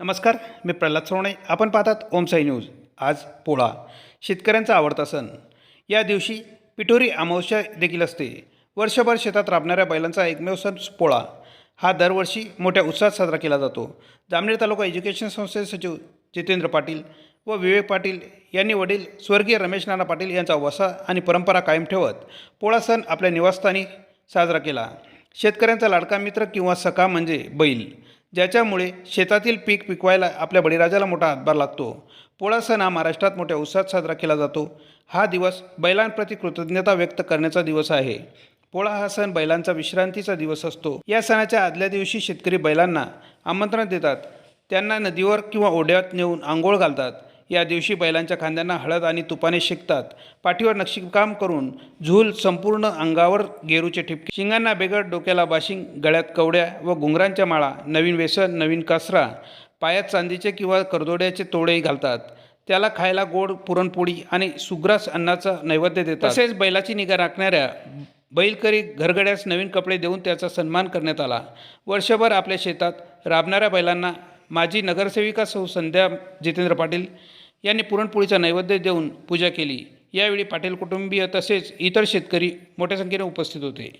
नमस्कार मी प्रल्हाद सोणे आपण पाहतात ओमसाई न्यूज. आज पोळा. शेतकऱ्यांचा आवडता सण. या दिवशी पिठोरी अमावस्या देखील असते. वर्षभर शेतात राबणाऱ्या बैलांचा एकमेव सण पोळा. हा दरवर्षी मोठ्या उत्साहात साजरा केला जातो. जामनेर तालुका एज्युकेशन संस्थेचे सचिव जितेंद्र पाटील व विवेक पाटील यांनी वडील स्वर्गीय रमेश नाना पाटील यांचा वसा आणि परंपरा कायम ठेवत पोळा सण आपल्या निवासस्थानी साजरा केला. शेतकऱ्यांचा लाडका मित्र किंवा सखा म्हणजे बैल. ज्याच्यामुळे शेतातील पीक पिकवायला आपल्या बळीराजाला मोठा हातभार लागतो. पोळा सण हा महाराष्ट्रात मोठ्या उत्साहात साजरा केला जातो. हा दिवस बैलांप्रती कृतज्ञता व्यक्त करण्याचा दिवस आहे. पोळा हा सण बैलांचा विश्रांतीचा दिवस असतो. या सणाच्या आदल्या दिवशी शेतकरी बैलांना आमंत्रण देतात. त्यांना नदीवर किंवा ओढ्यात नेऊन आंघोळ घालतात. या दिवशी बैलांच्या खांद्यांना हळद आणि तुपाने शेकतात. पाठीवर नक्षीकाम करून झूल संपूर्ण अंगावर गेरूचे ठिपके. शिंगांना बेगड डोक्याला बाशिंग गळ्यात कवड्या व घुंगरांच्या माळा नवीन व्यसन नवीन कासरा पायात चांदीचे किंवा करदोड्याचे तोडेही घालतात. त्याला खायला गोड पुरणपोळी आणि सुग्रास अन्नाचा नैवेद्य देतात. तसेच बैलाची निगा राखणाऱ्या बैलकरी घरगड्यास नवीन कपडे देऊन त्याचा सन्मान करण्यात आला. वर्षभर आपल्या शेतात राबणाऱ्या बैलांना माजी नगरसेविका सौ संध्या जितेंद्र पाटील यांनी पुरणपोळीचा नैवेद्य देऊन पूजा केली. यावेळी पाटील कुटुंबीय तसेच इतर शेतकरी मोठ्या संख्येने उपस्थित होते.